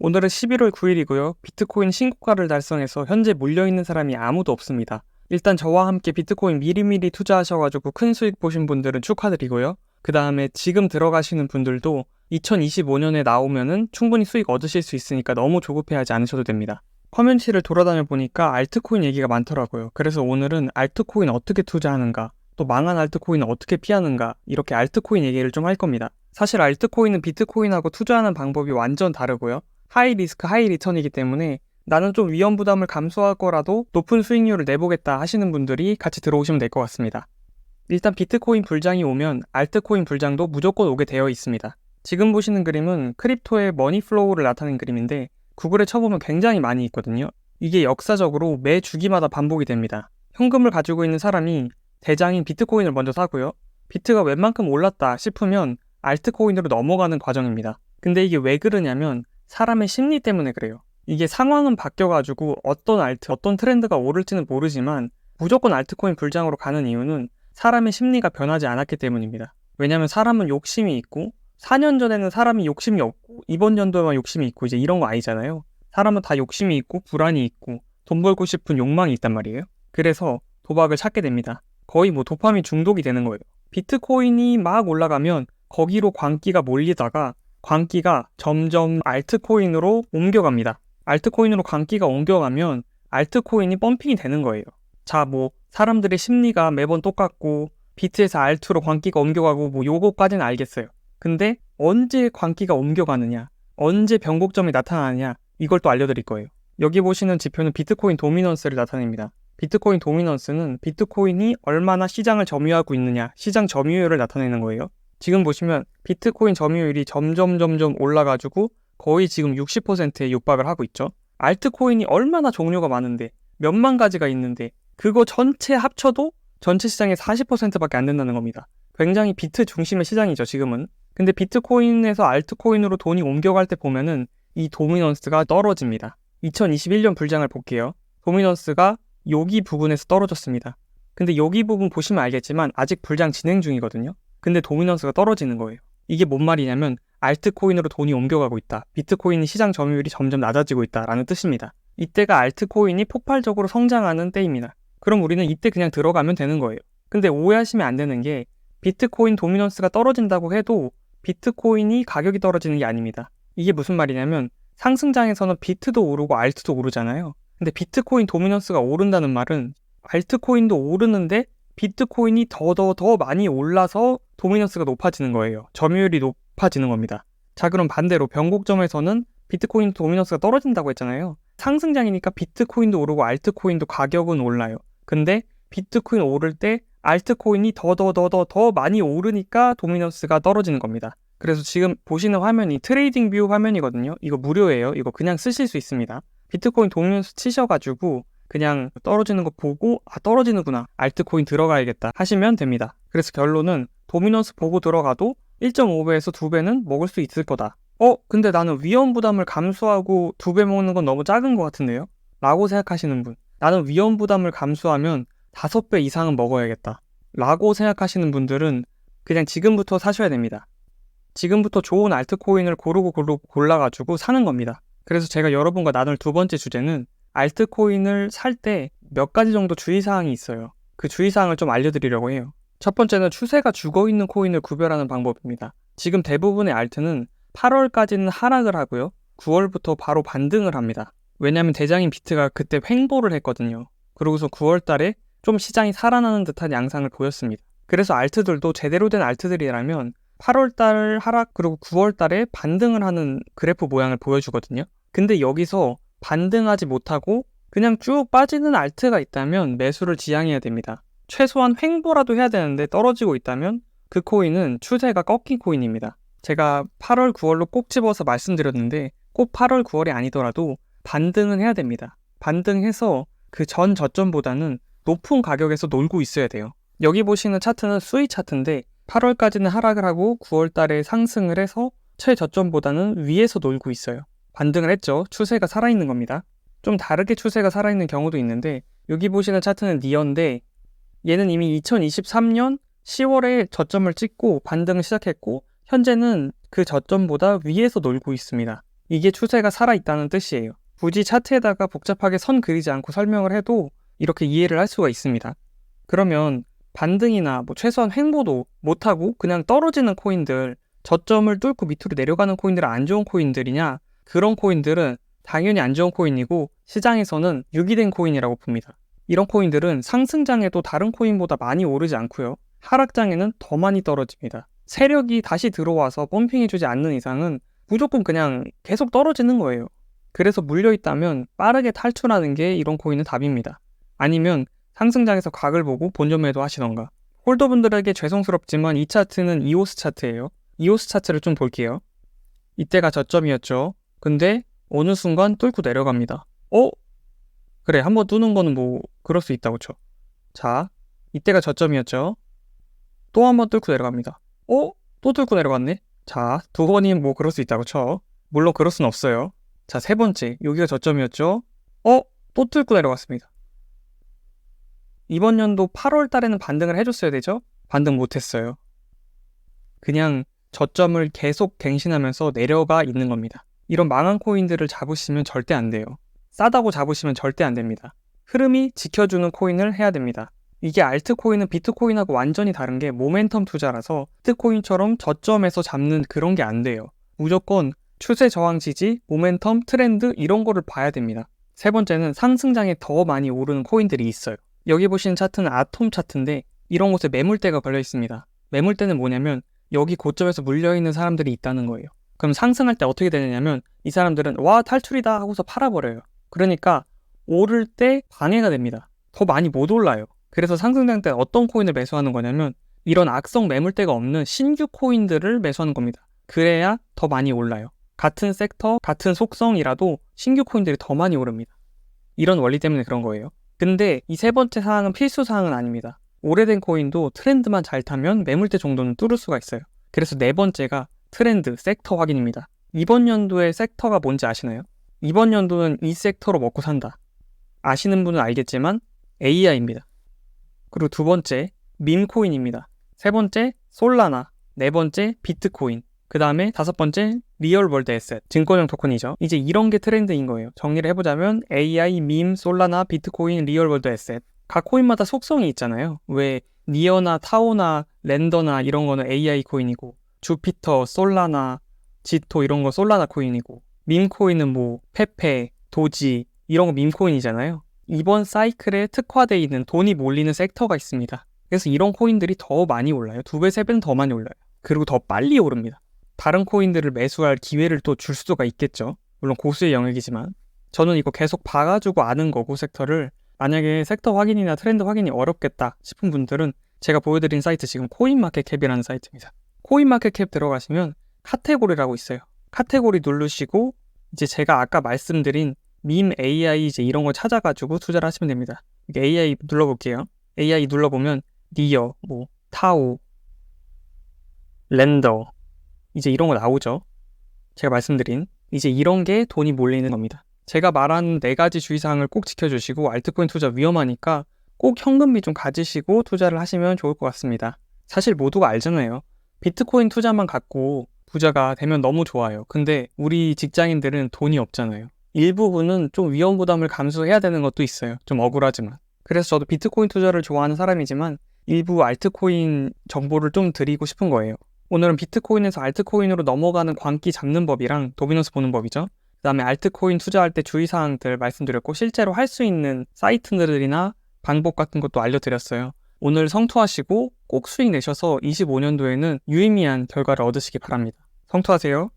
오늘은 11월 9일이고요. 비트코인 신고가를 달성해서 현재 물려있는 사람이 아무도 없습니다. 일단 저와 함께 비트코인 미리미리 투자하셔가지고 큰 수익 보신 분들은 축하드리고요. 그 다음에 지금 들어가시는 분들도 2025년에 나오면은 충분히 수익 얻으실 수 있으니까 너무 조급해하지 않으셔도 됩니다. 커뮤니티를 돌아다녀 보니까 알트코인 얘기가 많더라고요. 그래서 오늘은 알트코인 어떻게 투자하는가, 또 망한 알트코인은 어떻게 피하는가, 이렇게 알트코인 얘기를 좀 할 겁니다. 사실 알트코인은 비트코인하고 투자하는 방법이 완전 다르고요. 하이 리스크 하이 리턴이기 때문에 나는 좀 위험 부담을 감수할 거라도 높은 수익률을 내보겠다 하시는 분들이 같이 들어오시면 될 것 같습니다. 일단 비트코인 불장이 오면 알트코인 불장도 무조건 오게 되어 있습니다. 지금 보시는 그림은 크립토의 머니 플로우를 나타낸 그림인데 구글에 쳐보면 굉장히 많이 있거든요. 이게 역사적으로 매 주기마다 반복이 됩니다. 현금을 가지고 있는 사람이 대장인 비트코인을 먼저 사고요. 비트가 웬만큼 올랐다 싶으면 알트코인으로 넘어가는 과정입니다. 근데 이게 왜 그러냐면 사람의 심리 때문에 그래요. 이게 상황은 바뀌어가지고 어떤 알트, 어떤 트렌드가 오를지는 모르지만 무조건 알트코인 불장으로 가는 이유는 사람의 심리가 변하지 않았기 때문입니다. 왜냐면 사람은 욕심이 있고 4년 전에는 사람이 욕심이 없고 이번 연도에만 욕심이 있고 이제 이런 거 아니잖아요. 사람은 다 욕심이 있고 불안이 있고 돈 벌고 싶은 욕망이 있단 말이에요. 그래서 도박을 찾게 됩니다. 거의 뭐 도파민 중독이 되는 거예요. 비트코인이 막 올라가면 거기로 광기가 몰리다가 광기가 점점 알트코인으로 옮겨갑니다. 알트코인으로 광기가 옮겨가면 알트코인이 펌핑이 되는 거예요. 자, 뭐 사람들의 심리가 매번 똑같고 비트에서 알트로 광기가 옮겨가고 뭐 요거까지는 알겠어요. 근데 언제 광기가 옮겨가느냐, 언제 변곡점이 나타나느냐 이걸 또 알려드릴 거예요. 여기 보시는 지표는 비트코인 도미넌스를 나타냅니다. 비트코인 도미넌스는 비트코인이 얼마나 시장을 점유하고 있느냐, 시장 점유율을 나타내는 거예요. 지금 보시면 비트코인 점유율이 점점 점점 올라가지고 거의 지금 60%에 육박을 하고 있죠. 알트코인이 얼마나 종류가 많은데 몇만 가지가 있는데 그거 전체 합쳐도 전체 시장의 40%밖에 안 된다는 겁니다. 굉장히 비트 중심의 시장이죠, 지금은. 근데 비트코인에서 알트코인으로 돈이 옮겨갈 때 보면은 이 도미넌스가 떨어집니다. 2021년 불장을 볼게요. 도미넌스가 여기 부분에서 떨어졌습니다. 근데 여기 부분 보시면 알겠지만 아직 불장 진행 중이거든요. 근데 도미넌스가 떨어지는 거예요. 이게 뭔 말이냐면 알트코인으로 돈이 옮겨가고 있다. 비트코인 시장 점유율이 점점 낮아지고 있다라는 뜻입니다. 이때가 알트코인이 폭발적으로 성장하는 때입니다. 그럼 우리는 이때 그냥 들어가면 되는 거예요. 근데 오해하시면 안 되는 게 비트코인 도미넌스가 떨어진다고 해도 비트코인이 가격이 떨어지는 게 아닙니다. 이게 무슨 말이냐면 상승장에서는 비트도 오르고 알트도 오르잖아요. 근데 비트코인 도미넌스가 오른다는 말은 알트코인도 오르는데 비트코인이 더더더 많이 올라서 도미넌스가 높아지는 거예요. 점유율이 높아지는 겁니다. 자, 그럼 반대로 변곡점에서는 비트코인 도미넌스가 떨어진다고 했잖아요. 상승장이니까 비트코인도 오르고 알트코인도 가격은 올라요. 근데 비트코인 오를 때 알트코인이 더 더 더 더 더 많이 오르니까 도미넌스가 떨어지는 겁니다. 그래서 지금 보시는 화면이 트레이딩 뷰 화면이거든요. 이거 무료예요. 이거 그냥 쓰실 수 있습니다. 비트코인 도미넌스 치셔가지고 그냥 떨어지는 거 보고 아 떨어지는구나 알트코인 들어가야겠다 하시면 됩니다. 그래서 결론은 도미넌스 보고 들어가도 1.5배에서 2배는 먹을 수 있을 거다. 어 근데 나는 위험 부담을 감수하고 2배 먹는 건 너무 작은 것 같은데요? 라고 생각하시는 분 나는 위험 부담을 감수하면 5배 이상은 먹어야겠다. 라고 생각하시는 분들은 그냥 지금부터 사셔야 됩니다. 지금부터 좋은 알트코인을 고르고 골라가지고 사는 겁니다. 그래서 제가 여러분과 나눌 두 번째 주제는 알트코인을 살 때 몇 가지 정도 주의사항이 있어요. 그 주의사항을 좀 알려드리려고 해요. 첫 번째는 추세가 죽어 있는 코인을 구별하는 방법입니다. 지금 대부분의 알트는 8월까지는 하락을 하고요. 9월부터 바로 반등을 합니다. 왜냐하면 대장인 비트가 그때 횡보를 했거든요. 그러고서 9월 달에 좀 시장이 살아나는 듯한 양상을 보였습니다. 그래서 알트들도 제대로 된 알트들이라면 8월 달 하락 그리고 9월 달에 반등을 하는 그래프 모양을 보여주거든요. 근데 여기서 반등하지 못하고 그냥 쭉 빠지는 알트가 있다면 매수를 지양해야 됩니다. 최소한 횡보라도 해야 되는데 떨어지고 있다면 그 코인은 추세가 꺾인 코인입니다. 제가 8월, 9월로 꼭 집어서 말씀드렸는데 꼭 8월, 9월이 아니더라도 반등은 해야 됩니다. 반등해서 그 전 저점보다는 높은 가격에서 놀고 있어야 돼요. 여기 보시는 차트는 수위 차트인데 8월까지는 하락을 하고 9월 달에 상승을 해서 최저점보다는 위에서 놀고 있어요. 반등을 했죠. 추세가 살아있는 겁니다. 좀 다르게 추세가 살아있는 경우도 있는데 여기 보시는 차트는 니언데 얘는 이미 2023년 10월에 저점을 찍고 반등을 시작했고 현재는 그 저점보다 위에서 놀고 있습니다. 이게 추세가 살아있다는 뜻이에요. 굳이 차트에다가 복잡하게 선 그리지 않고 설명을 해도 이렇게 이해를 할 수가 있습니다. 그러면 반등이나 뭐 최소한 횡보도 못하고 그냥 떨어지는 코인들, 저점을 뚫고 밑으로 내려가는 코인들은 안 좋은 코인들이냐? 그런 코인들은 당연히 안 좋은 코인이고 시장에서는 유기된 코인이라고 봅니다. 이런 코인들은 상승장에도 다른 코인보다 많이 오르지 않고요. 하락장에는 더 많이 떨어집니다. 세력이 다시 들어와서 펌핑해주지 않는 이상은 무조건 그냥 계속 떨어지는 거예요. 그래서 물려있다면 빠르게 탈출하는 게 이런 코인은 답입니다. 아니면 상승장에서 각을 보고 본전 매도 하시던가. 홀더분들에게 죄송스럽지만 이 차트는 이오스 차트예요. 이오스 차트를 좀 볼게요. 이때가 저점이었죠. 근데 어느 순간 뚫고 내려갑니다. 어? 그래, 한번 뚫는 거는 뭐 그럴 수 있다고 쳐. 자, 이때가 저점이었죠. 또 한 번 뚫고 내려갑니다. 어? 또 뚫고 내려갔네? 자, 두 번이 뭐 그럴 수 있다고 쳐. 물론 그럴 순 없어요. 자, 세 번째. 여기가 저점이었죠. 어? 또 뚫고 내려갔습니다. 이번 연도 8월 달에는 반등을 해줬어야 되죠? 반등 못했어요. 그냥 저점을 계속 갱신하면서 내려가 있는 겁니다. 이런 망한 코인들을 잡으시면 절대 안 돼요. 싸다고 잡으시면 절대 안 됩니다. 흐름이 지켜주는 코인을 해야 됩니다. 이게 알트코인은 비트코인하고 완전히 다른 게 모멘텀 투자라서 비트코인처럼 저점에서 잡는 그런 게 안 돼요. 무조건 추세 저항 지지, 모멘텀, 트렌드 이런 거를 봐야 됩니다. 세 번째는 상승장에 더 많이 오르는 코인들이 있어요. 여기 보시는 차트는 아톰 차트인데 이런 곳에 매물대가 걸려 있습니다. 매물대는 뭐냐면 여기 고점에서 물려있는 사람들이 있다는 거예요. 그럼 상승할 때 어떻게 되느냐면 이 사람들은 와 탈출이다 하고서 팔아버려요. 그러니까 오를 때 방해가 됩니다. 더 많이 못 올라요. 그래서 상승장 때 어떤 코인을 매수하는 거냐면 이런 악성 매물대가 없는 신규 코인들을 매수하는 겁니다. 그래야 더 많이 올라요. 같은 섹터, 같은 속성이라도 신규 코인들이 더 많이 오릅니다. 이런 원리 때문에 그런 거예요. 근데 이 세 번째 사항은 필수 사항은 아닙니다. 오래된 코인도 트렌드만 잘 타면 매물대 정도는 뚫을 수가 있어요. 그래서 네 번째가 트렌드, 섹터 확인입니다. 이번 연도의 섹터가 뭔지 아시나요? 이번 연도는 이 섹터로 먹고 산다. 아시는 분은 알겠지만 AI입니다. 그리고 두 번째, 밈코인입니다. 세 번째, 솔라나. 네 번째, 비트코인. 그 다음에 다섯 번째, 리얼월드 에셋. 증권형 토큰이죠. 이제 이런 게 트렌드인 거예요. 정리를 해보자면 AI, 밈, 솔라나, 비트코인, 리얼월드 에셋. 각 코인마다 속성이 있잖아요. 왜 니어나 타오나 랜더나 이런 거는 AI 코인이고 주피터, 솔라나, 지토 이런 거 솔라나 코인이고 밈코인은 뭐 페페, 도지 이런 거 밈코인이잖아요. 이번 사이클에 특화되어 있는 돈이 몰리는 섹터가 있습니다. 그래서 이런 코인들이 더 많이 올라요. 두 배, 세 배는 더 많이 올라요. 그리고 더 빨리 오릅니다. 다른 코인들을 매수할 기회를 또 줄 수가 있겠죠. 물론 고수의 영역이지만 저는 이거 계속 봐가지고 아는 거고 섹터를 만약에 섹터 확인이나 트렌드 확인이 어렵겠다 싶은 분들은 제가 보여드린 사이트 지금 코인마켓캡이라는 사이트입니다. 코인마켓캡 들어가시면 카테고리라고 있어요. 카테고리 누르시고 이제 제가 아까 말씀드린 밈 AI 이제 이런 거 찾아가지고 투자를 하시면 됩니다. AI 눌러볼게요. AI 눌러보면 니어, 뭐 타오, 랜더 이제 이런 거 나오죠. 제가 말씀드린 이제 이런 게 돈이 몰리는 겁니다. 제가 말한 네 가지 주의사항을 꼭 지켜주시고 알트코인 투자 위험하니까 꼭 현금비 좀 가지시고 투자를 하시면 좋을 것 같습니다. 사실 모두가 알잖아요. 비트코인 투자만 갖고 부자가 되면 너무 좋아요. 근데 우리 직장인들은 돈이 없잖아요. 일부분은 좀 위험 부담을 감수해야 되는 것도 있어요. 좀 억울하지만. 그래서 저도 비트코인 투자를 좋아하는 사람이지만 일부 알트코인 정보를 좀 드리고 싶은 거예요. 오늘은 비트코인에서 알트코인으로 넘어가는 광기 잡는 법이랑 도미노스 보는 법이죠. 그 다음에 알트코인 투자할 때 주의사항들 말씀드렸고 실제로 할 수 있는 사이트들이나 방법 같은 것도 알려드렸어요. 오늘 성투하시고 꼭 수익 내셔서 25년도에는 유의미한 결과를 얻으시기 바랍니다. 성투하세요.